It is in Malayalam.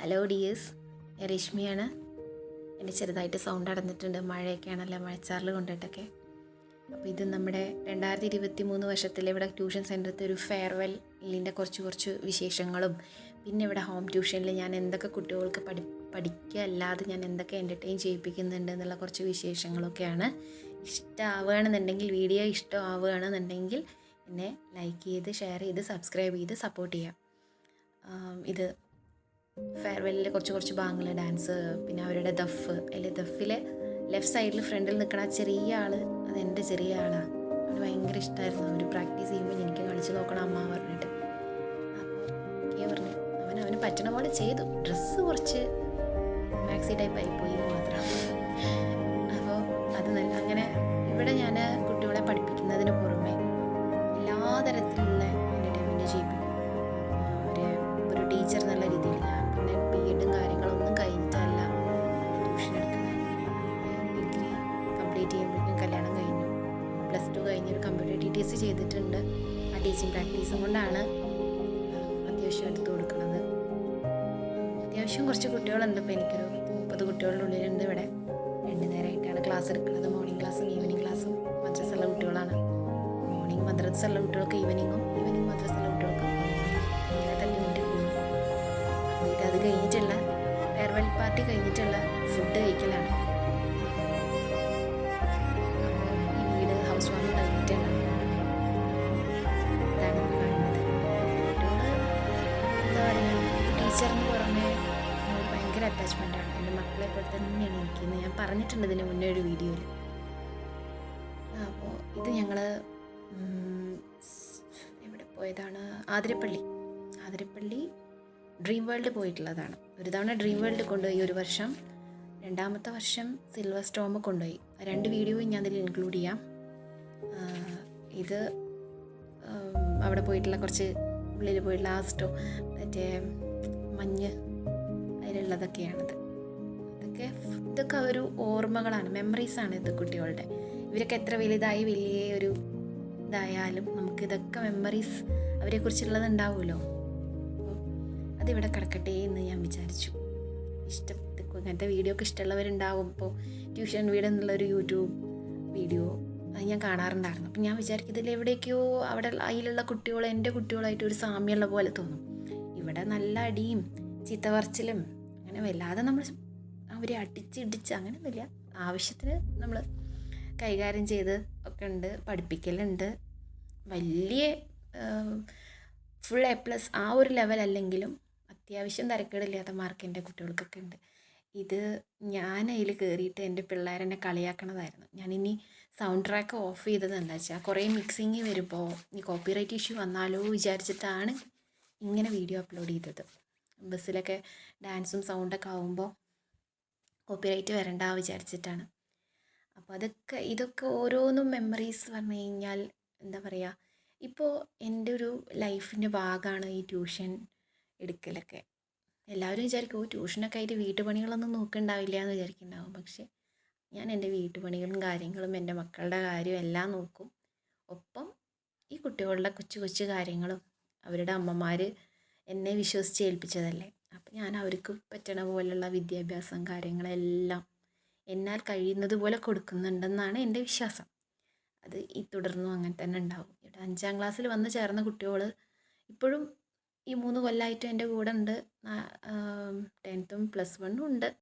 ഹലോ ഡിയേഴ്സ് ഞാൻ രശ്മിയാണ്. എന്റെ ചെറുതായിട്ട് സൗണ്ട് അടഞ്ഞിട്ടുണ്ട് മഴയൊക്കെയാണല്ലോ മഴച്ചാറിൽ കൊണ്ടിട്ടൊക്കെ. അപ്പോൾ ഇത് നമ്മുടെ രണ്ടായിരത്തി ഇരുപത്തി മൂന്ന് വർഷത്തിൽ ഇവിടെ ട്യൂഷൻ സെന്ററത്തെ ഒരു ഫെയർവെൽ ഫെയർവെല്ലിന്റെ കുറച്ച് കുറച്ച് വിശേഷങ്ങളും പിന്നെ ഇവിടെ ഹോം ട്യൂഷനിൽ ഞാൻ എന്തൊക്കെ കുട്ടികൾക്ക് പഠി പഠിക്കുക അല്ലാതെ ഞാൻ എന്തൊക്കെ എന്റർടൈൻ ചെയ്യിപ്പിക്കുന്നുണ്ട് എന്നുള്ള കുറച്ച് വിശേഷങ്ങളൊക്കെയാണ് ഇഷ്ടമാവുകയാണെന്നുണ്ടെങ്കിൽ വീഡിയോ ഇഷ്ടമാവുകയാണെന്നുണ്ടെങ്കിൽ എന്നെ ലൈക്ക് ചെയ്ത് ഷെയർ ചെയ്ത് സബ്സ്ക്രൈബ് ചെയ്ത് സപ്പോർട്ട് ചെയ്യാം ഇത് ഫെയർവെല്ലിൽ കുറച്ച് കുറച്ച് ഭാഗങ്ങൾ ഡാൻസ് പിന്നെ അവരുടെ ദഫ് അതിൽ ദഫിലെ ലെഫ്റ്റ് സൈഡിൽ ഫ്രണ്ടിൽ നിൽക്കുന്ന ആ ചെറിയ ആൾ എന്റെ ചെറിയ ആളാണ് അവന് ഭയങ്കര ഇഷ്ടമായിരുന്നു അവർ പ്രാക്ടീസ് ചെയ്യുമ്പോൾ എനിക്ക് കളിച്ച് നോക്കണം അമ്മ പറഞ്ഞിട്ട്. അപ്പോൾ പറഞ്ഞു. അവൻ അവന് പറ്റണ പോലെ ചെയ്തു. ഡ്രസ്സ് കുറച്ച് മാക്സി ടൈപ്പ് ആയിപ്പോയി മാത്രം. അപ്പോൾ അത് നല്ല അങ്ങനെ ഇവിടെ ഞാൻ കുട്ടികളെ പഠിപ്പിക്കുന്നതിന് ടു കമ്പ്യൂട്ടർ ടി ടി ചെയ്തിട്ടുണ്ട്. ആ ടീച്ചിങ് പ്രാക്ടീസും കൊണ്ടാണ് അത്യാവശ്യം എടുത്തു കൊടുക്കുന്നത്. അത്യാവശ്യം കുറച്ച് കുട്ടികളുണ്ട്. ഇപ്പോൾ എനിക്കൊരു മുപ്പത് കുട്ടികളുടെ ഉള്ളിലുണ്ട് ഇവിടെ. രണ്ട് നേരമായിട്ടാണ് ക്ലാസ് എടുക്കുന്നത്. മോർണിംഗ് ക്ലാസ്സും ഈവനിങ് ക്ലാസ്സും മദ്രസുള്ള കുട്ടികളാണ്. മോർണിംഗ് മദ്രസുള്ള കുട്ടികൾക്ക് ഈവനിങ്ങും ഈവനിങ് മദ്രസുള്ള കുട്ടികൾക്ക് ഇങ്ങനെ വീട്ടിൽ പോകും അപ്പോൾ ഇത് അത് കഴിഞ്ഞിട്ടുള്ള ഫെയർവെൽ പാർട്ടി കഴിഞ്ഞിട്ടുള്ള ഫുഡ് കഴിക്കലാണ്. ഭയങ്കര അറ്റാച്ച്മെന്റാണ് എന്റെ മക്കളെ പോലെ തന്നെയാണ് എനിക്കെന്ന് ഞാൻ പറഞ്ഞിട്ടുണ്ട് ഇതിന് മുന്നേ ഒരു വീഡിയോയിൽ അപ്പോൾ ഇത് ഞങ്ങൾ എവിടെ പോയതാണ്? ആതിരപ്പള്ളി. ആതിരപ്പള്ളി ഡ്രീം വേൾഡ് പോയിട്ടുള്ളതാണ്. ഒരു തവണ ഡ്രീം വേൾഡ് കൊണ്ടുപോയി ഒരു വർഷം. രണ്ടാമത്തെ വർഷം സിൽവർ സ്റ്റോം കൊണ്ടുപോയി. രണ്ട് വീഡിയോയും ഞാൻ അതിൽ ഇൻക്ലൂഡ് ചെയ്യാം. ഇത് അവിടെ പോയിട്ടുള്ള കുറച്ച് ഉള്ളിൽ പോയിട്ടുള്ള ആ സ്റ്റോ മറ്റേ മഞ്ഞ് അതിലുള്ളതൊക്കെയാണിത് അതൊക്കെ ഇതൊക്കെ ഒരു ഓർമ്മകളാണ് മെമ്മറീസാണ് ഇത് കുട്ടികളുടെ. ഇവരൊക്കെ എത്ര വലുതായി വലിയ ഒരു ഇതായാലും നമുക്ക് ഇതൊക്കെ മെമ്മറീസ് അവരെക്കുറിച്ചുള്ളത് ഉണ്ടാവുമല്ലോ അപ്പോൾ അതിവിടെ കിടക്കട്ടെ എന്ന് ഞാൻ വിചാരിച്ചു. ഇഷ്ടം ഇതൊക്കെ അങ്ങനത്തെ വീഡിയോ ഒക്കെ ഇഷ്ടമുള്ളവരുണ്ടാവും. ഇപ്പോൾ ട്യൂഷൻ വീട് എന്നുള്ളൊരു യൂട്യൂബ് വീഡിയോ അത് ഞാൻ കാണാറുണ്ടായിരുന്നു. അപ്പം ഞാൻ വിചാരിക്കും ഇതിൽ എവിടേക്കോ അവിടെ അതിലുള്ള കുട്ടികൾ എന്റെ കുട്ടികളായിട്ട് ഒരു സാമ്യമുള്ള പോലെ തോന്നും. ഇവിടെ നല്ല അടിയും ചീത്ത പറച്ചിലും അങ്ങനെ വല്ലാതെ നമ്മൾ അവരെ അടിച്ചിടിച്ച് അങ്ങനെയൊന്നുമില്ല. ആവശ്യത്തിന് നമ്മൾ കൈകാര്യം ചെയ്ത് ഒക്കെ ഉണ്ട് പഠിപ്പിക്കലുണ്ട്. വലിയ ഫുൾ എ പ്ലസ് ആ ഒരു ലെവൽ അല്ലെങ്കിലും അത്യാവശ്യം തരക്കേടില്ലാത്ത മാർക്ക് എന്റെ കുട്ടികൾക്കൊക്കെ ഉണ്ട്. ഇത് ഞാൻ അതിൽ കയറിയിട്ട് എന്റെ പിള്ളേരെന്നെ കളിയാക്കണതായിരുന്നു. ഞാനിനി സൗണ്ട് ട്രാക്ക് ഓഫ് ചെയ്തതെന്താ വെച്ചാൽ കുറേ മിക്സിങ് വരുമ്പോൾ ഈ കോപ്പിറൈറ്റ് ഇഷ്യൂ വന്നാലോ വിചാരിച്ചിട്ടാണ് ഇങ്ങനെ വീഡിയോ അപ്ലോഡ് ചെയ്തത്. ബസ്സിലൊക്കെ ഡാൻസും സൗണ്ടൊക്കെ ആവുമ്പോൾ കോപ്പിറൈറ്റ് വരണ്ട വിചാരിച്ചിട്ടാണ്. അപ്പോൾ അതൊക്കെ ഇതൊക്കെ ഓരോന്നും മെമ്മറീസ് പറഞ്ഞു കഴിഞ്ഞാൽ എന്താ പറയുക ഇപ്പോൾ എന്റെ ഒരു ലൈഫിന്റെ ഭാഗമാണ് ഈ ട്യൂഷൻ എടുക്കലൊക്കെ. എല്ലാവരും വിചാരിക്കും ഓ ട്യൂഷനൊക്കെ ആയിട്ട് വീട്ടുപണികളൊന്നും നോക്കണ്ടാവില്ല എന്ന് വിചാരിക്കുന്നുണ്ടാവും പക്ഷേ ഞാൻ എന്റെ വീട്ടുപണികളും കാര്യങ്ങളും എന്റെ മക്കളുടെ കാര്യവും എല്ലാം നോക്കും. ഒപ്പം ഈ കുട്ടികളുടെ കൊച്ചു കൊച്ചു കാര്യങ്ങളും അവരുടെ അമ്മമാർ എന്നെ വിശ്വസിച്ച് ഏൽപ്പിച്ചതല്ലേ? അപ്പം ഞാൻ അവർക്ക് പറ്റണ പോലുള്ള വിദ്യാഭ്യാസം കാര്യങ്ങളെല്ലാം എന്നാൽ കഴിയുന്നത് പോലെ കൊടുക്കുന്നുണ്ടെന്നാണ് എന്റെ വിശ്വാസം. അത് ഈ തുടർന്നും അങ്ങനെ തന്നെ ഉണ്ടാവും. ഇവിടെ അഞ്ചാം ക്ലാസ്സിൽ വന്ന് ചേർന്ന കുട്ടികൾ ഇപ്പോഴും ഈ മൂന്ന് കൊല്ലമായിട്ടും എന്റെ കൂടെ ഉണ്ട്. ടെൻത്തും പ്ലസ് വണ്ണും ഉണ്ട്.